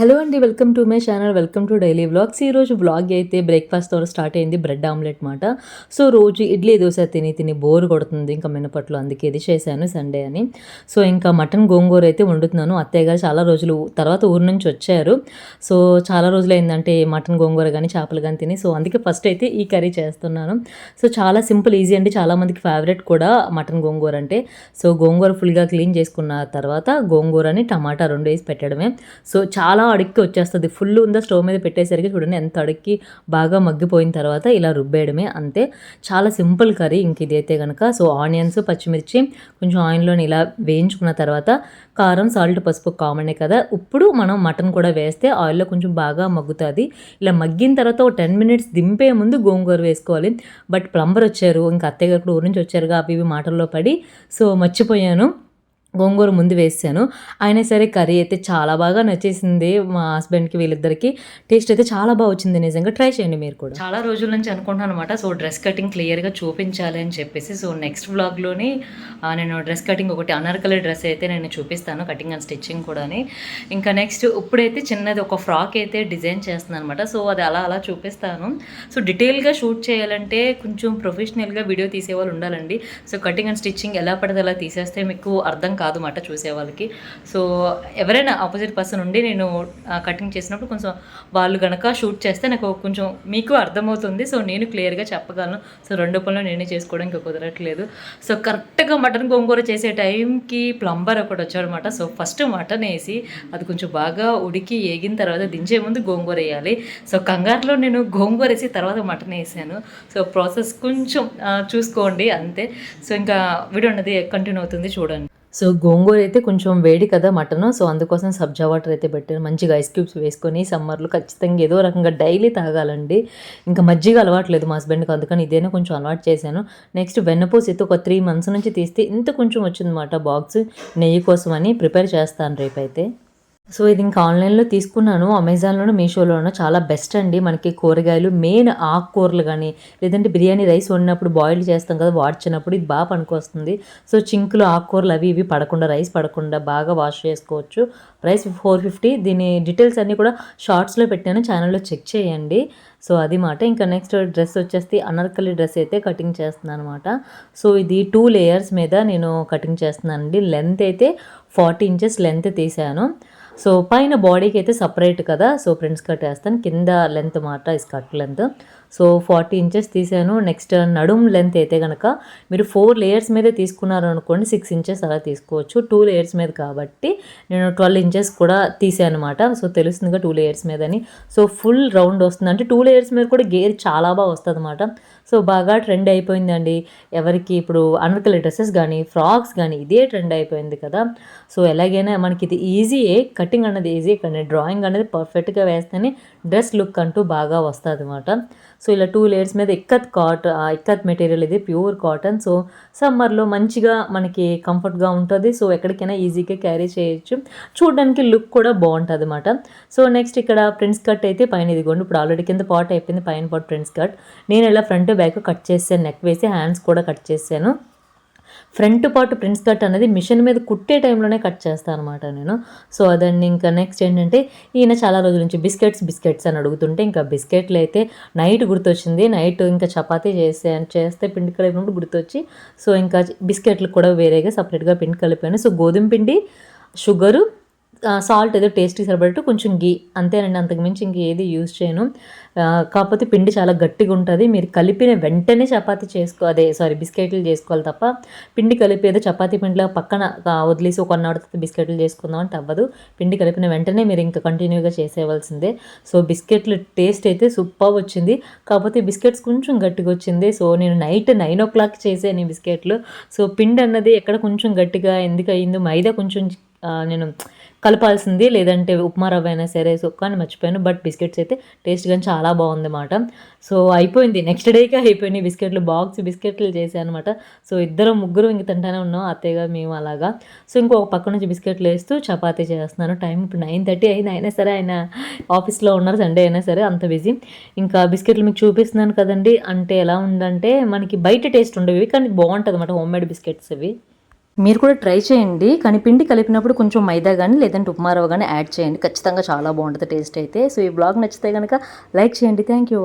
Hello అండి welcome to my channel welcome to daily vlogs. ఈరోజు vlog అయితే బ్రేక్ఫాస్ట్తో స్టార్ట్ అయింది బ్రెడ్ ఆమ్లెట్ మాట. సో రోజు ఇడ్లీ దోశ తిని తిని బోర్ కొడుతుంది ఇంకా మినపట్లు అందుకే ఇది చేశాను సండే అని. సో ఇంకా మటన్ గోంగూర అయితే వండుతున్నాను. అత్తయ్య గారు చాలా రోజులు తర్వాత ఊరు నుంచి వచ్చారు. సో చాలా రోజులు అయిందంటే మటన్ గోంగూర కానీ చేపలు కానీ తిని. సో అందుకే ఫస్ట్ అయితే ఈ కర్రీ చేస్తున్నాను. సో చాలా సింపుల్ ఈజీ అండి. చాలామందికి ఫేవరెట్ కూడా మటన్ గోంగూర అంటే. సో గోంగూర ఫుల్గా క్లీన్ చేసుకున్న తర్వాత గోంగూరని టమాటా రెండు వేసి పెట్టడమే. సో చాలా అడుక్కి వచ్చేస్తుంది ఫుల్ ఉందా? స్టవ్ మీద పెట్టేసరికి చూడండి ఎంత అడుక్కి బాగా మగ్గిపోయిన తర్వాత ఇలా రుబ్బేయడమే అంతే. చాలా సింపుల్ కర్రీ ఇంక ఇదైతే కనుక సో ఆనియన్స్ పచ్చిమిర్చి కొంచెం ఆయిల్లోని ఇలా వేయించుకున్న తర్వాత కారం సాల్ట్ పసుపు కామనే కదా. ఇప్పుడు మనం మటన్ కూడా వేస్తే ఆయిల్లో కొంచెం బాగా మగ్గుతుంది. ఇలా మగ్గిన తర్వాత ఒక టెన్ మినిట్స్ దింపే ముందు గోంగూర వేసుకోవాలి. బట్ ప్లంబర్ వచ్చారు. ఇంకా అత్తయ్య గారు ఊరి నుంచి వచ్చారుగా అవి ఇవి మాటల్లో పడి. సో మర్చిపోయాను. గోంగూర ముందు వేసాను. అయినా సరే కర్రీ అయితే చాలా బాగా నచ్చేసింది మా హస్బెండ్కి వీళ్ళిద్దరికి. టేస్ట్ అయితే చాలా బాగా వచ్చింది నిజంగా. ట్రై చేయండి మీరు కూడా. చాలా రోజుల నుంచి అనుకుంటున్నాను అనమాట సో డ్రెస్ కటింగ్ క్లియర్గా చూపించాలి అని చెప్పేసి. సో నెక్స్ట్ వ్లాగ్లోని నేను డ్రెస్ కటింగ్ ఒకటి అనార్కలి డ్రెస్ అయితే నేను చూపిస్తాను. కటింగ్ అండ్ స్టిచ్చింగ్ కూడా ఇంకా నెక్స్ట్ ఇప్పుడైతే చిన్నది ఒక ఫ్రాక్ అయితే డిజైన్ చేస్తున్నాను అనమాట సో అది అలా అలా చూపిస్తాను. సో డీటెయిల్గా షూట్ చేయాలంటే కొంచెం ప్రొఫెషనల్గా వీడియో తీసేవాళ్ళు ఉండాలండి. సో కటింగ్ అండ్ స్టిచ్చింగ్ ఎలా పడితే అలా తీసేస్తే మీకు అర్థం కాదు మాట చూసే వాళ్ళకి సో ఎవరైనా ఆపోజిట్ పర్సన్ ఉండి నేను కటింగ్ చేసినప్పుడు కొంచెం వాళ్ళు గనక షూట్ చేస్తే నాకు కొంచెం మీకు అర్థమవుతుంది. సో నేను క్లియర్గా చెప్పగలను. సో రెండు పనులు నేనే చేసుకోవడానికి కుదరట్లేదు. సో కరెక్ట్గా మటన్ గోంగూర చేసే టైంకి ప్లంబర్ ఒకటి వచ్చాడనమాట సో ఫస్ట్ మటన్ వేసి అది కొంచెం బాగా ఉడికి ఏగిన తర్వాత దించే ముందు గోంగూర వేయాలి. సో కంగారులో నేను గోంగూర వేసి తర్వాత మటన్ వేసాను. సో ప్రాసెస్ కొంచెం చూసుకోండి అంతే. సో ఇంకా వీడియో అన్నది కంటిన్యూ అవుతుంది చూడండి. సో గోంగూర అయితే కొంచెం వేడి కదా మటన్ సో అందుకోసం సబ్జా వాటర్ అయితే పెట్టాను. మంచిగా ఐస్ క్యూబ్స్ వేసుకొని సమ్మర్లో ఖచ్చితంగా ఏదో రకంగా డైలీ తాగాలండి. ఇంకా మజ్జిగ అలవాట్లేదు మా హస్బెండ్కి అందుకని ఇదేనా కొంచెం అలవాటు చేశాను. నెక్స్ట్ వెన్నపూస అయితే ఒక త్రీ మంత్స్ నుంచి తీస్తే ఇంత కొంచెం వచ్చిందన్నమాట బాక్స్. నెయ్యి కోసం అని ప్రిపేర్ చేస్తాను రేపైతే. సో ఇది ఇంకా ఆన్లైన్లో తీసుకున్నాను. అమెజాన్లోనూ మీషోలోనూ చాలా బెస్ట్ అండి. మనకి కూరగాయలు మెయిన్ ఆకుకూరలు కానీ లేదంటే బిర్యానీ రైస్ వండినప్పుడు బాయిల్ చేస్తాం కదా వాడ్చినప్పుడు ఇది బాగా పనికొస్తుంది. సో చింకులు ఆకుకూరలు అవి ఇవి పడకుండా రైస్ పడకుండా బాగా వాష్ చేసుకోవచ్చు. Price four fifty. దీని డీటెయిల్స్ అన్నీ కూడా షార్ట్స్లో పెట్టాను. ఛానల్లో చెక్ చేయండి. సో అది మాట. ఇంకా నెక్స్ట్ డ్రెస్ వచ్చేసి అనర్కలి డ్రెస్ అయితే కటింగ్ చేస్తున్నాను అనమాట సో ఇది టూ లేయర్స్ మీద నేను కటింగ్ చేస్తున్నానండి. లెంత్ అయితే ఫార్టీ ఇంచెస్ లెంత్ తీసాను సో పైన బాడీకి అయితే సపరేట్ కదా. సో ప్రింట్స్ కట్ వేస్తాను కింద లెంత్ మాట is cut length so forty inches తీసాను నెక్స్ట్ నడుం లెంత్ అయితే కనుక మీరు ఫోర్ లేయర్స్ మీద తీసుకున్నారు అనుకోండి సిక్స్ ఇంచెస్ అలా తీసుకోవచ్చు. టూ లేయర్స్ మీద కాబట్టి నేను ట్వెల్వ్ ఇంచెస్ కూడా తీసాను అనమాట సో తెలుస్తుందిగా టూ లేయర్స్ మీద అని సో ఫుల్ రౌండ్ వస్తుంది. అంటే టూ లేయర్స్ మీద కూడా గేర్ చాలా బాగా వస్తుంది అనమాట సో బాగా ట్రెండ్ అయిపోయిందండి. ఎవరికి ఇప్పుడు అనర్కలి డ్రెస్సెస్ కానీ ఫ్రాక్స్ కానీ ఇదే ట్రెండ్ అయిపోయింది కదా. సో ఎలాగైనా మనకి ఇది ఈజీయే కటింగ్ అన్నది ఈజీ కానీ డ్రాయింగ్ అనేది పర్ఫెక్ట్గా వేస్తేనే డ్రెస్ లుక్ అంటూ బాగా వస్తుంది అనమాట సో ఇలా టూ లేయర్స్ మీద ఎక్కత్ కాట్ ఎక్కత్ మెటీరియల్ ఇది ప్యూర్ కాటన్ సో సమ్మర్లో మంచిగా మనకి కంఫర్ట్గా ఉంటుంది. సో ఎక్కడికైనా ఈజీగా క్యారీ చేయొచ్చు. చూడడానికి లుక్ కూడా బాగుంటుంది అనమాట సో నెక్స్ట్ ఇక్కడ ప్రింట్స్ కట్ అయితే పైన ఇదిగోండి. ఇప్పుడు ఆల్రెడీ కింద పాట్ అయిపోయింది పైన పాట్ ప్రింట్స్ కట్ నేను ఇలా ఫ్రంట్ బ్యాక్ కట్ చేసాను నెక్ వేసి హ్యాండ్స్ కూడా కట్ చేశాను. ఫ్రంట్ పార్ట్ ప్రింట్స్ కట్ అనేది మిషన్ మీద కుట్టే టైంలోనే కట్ చేస్తాను అనమాట నేను. సో అదండి ఇంకా నెక్స్ట్ ఏంటంటే ఈయన చాలా రోజుల నుంచి బిస్కెట్స్ బిస్కెట్స్ అని అడుగుతుంటే ఇంకా బిస్కెట్లు అయితే నైట్ గుర్తొచ్చింది. నైట్ ఇంకా చపాతీ చేసే చేస్తే పిండి కలిపినప్పుడు గుర్తొచ్చి సో ఇంకా బిస్కెట్లు కూడా వేరేగా సపరేట్గా పిండి కలిపాను. సో గోధుమ పిండి షుగరు సాల్ట్ ఏదో టేస్ట్కి సరిపడట్టు కొంచెం గీ అంతేనండి. అంతకుమించి ఇంక ఏది యూజ్ చేయను. కాకపోతే పిండి చాలా గట్టిగా ఉంటుంది. మీరు కలిపిన వెంటనే చపాతి చేసుకో అదే సారీ బిస్కెట్లు చేసుకోవాలి తప్ప పిండి కలిపి ఏదో చపాతీ పిండిలో పక్కన వదిలేసి ఒక వన్ బిస్కెట్లు చేసుకుందాం అంటే అవ్వదు. పిండి కలిపిన వెంటనే మీరు ఇంకా కంటిన్యూగా చేసేవలసిందే సో బిస్కెట్లు టేస్ట్ అయితే సూపర్ వచ్చింది. కాకపోతే బిస్కెట్స్ కొంచెం గట్టిగా వచ్చింది. సో నేను నైట్ నైన్ ఓ క్లాక్ చేసాను ఈ బిస్కెట్లు. సో పిండి అన్నది ఎక్కడ కొంచెం గట్టిగా ఎందుకు అయిందో మైదా కొంచెం నేను కలపాల్సింది. లేదంటే ఉప్మా రవ్వ అయినా సరే సో కానీ మర్చిపోయాను. బట్ బిస్కెట్స్ అయితే టేస్ట్ కానీ చాలా బాగుంది బాగుందన్నమాట. సో అయిపోయింది. నెక్స్ట్ డేకే అయిపోయినాయి బిస్కెట్లు బాక్స్ బిస్కెట్లు చేశాను అనమాట సో ఇద్దరు ముగ్గురు ఇంక తింటానే ఉన్నాం అత్తయ్యగా మేము అలాగా. సో ఇంకొక పక్క నుంచి బిస్కెట్లు వేస్తూ చపాతీ చేస్తున్నాను. టైం ఇప్పుడు నైన్ థర్టీ అయింది. అయినా సరే ఆయన ఆఫీస్లో ఉన్నారు సండే అయినా సరే అంత బిజీ ఇంకా బిస్కెట్లు మీకు చూపిస్తున్నాను కదండి. అంటే ఎలా ఉందంటే మనకి బయట టేస్ట్ ఉండేవి కానీ బాగుంటుంది అనమాట హోమ్ మేడ్ బిస్కెట్స్ ఇవి మీరు కూడా ట్రై చేయండి. కానీ పిండి కలిపినప్పుడు కొంచెం మైదా కానీ లేదంటే ఉప్మా రవ్వ కానీ యాడ్ చేయండి. ఖచ్చితంగా చాలా బాగుంటుంది టేస్ట్ అయితే. సో ఈ బ్లాగ్ నచ్చితే కనుక లైక్ చేయండి. Thank you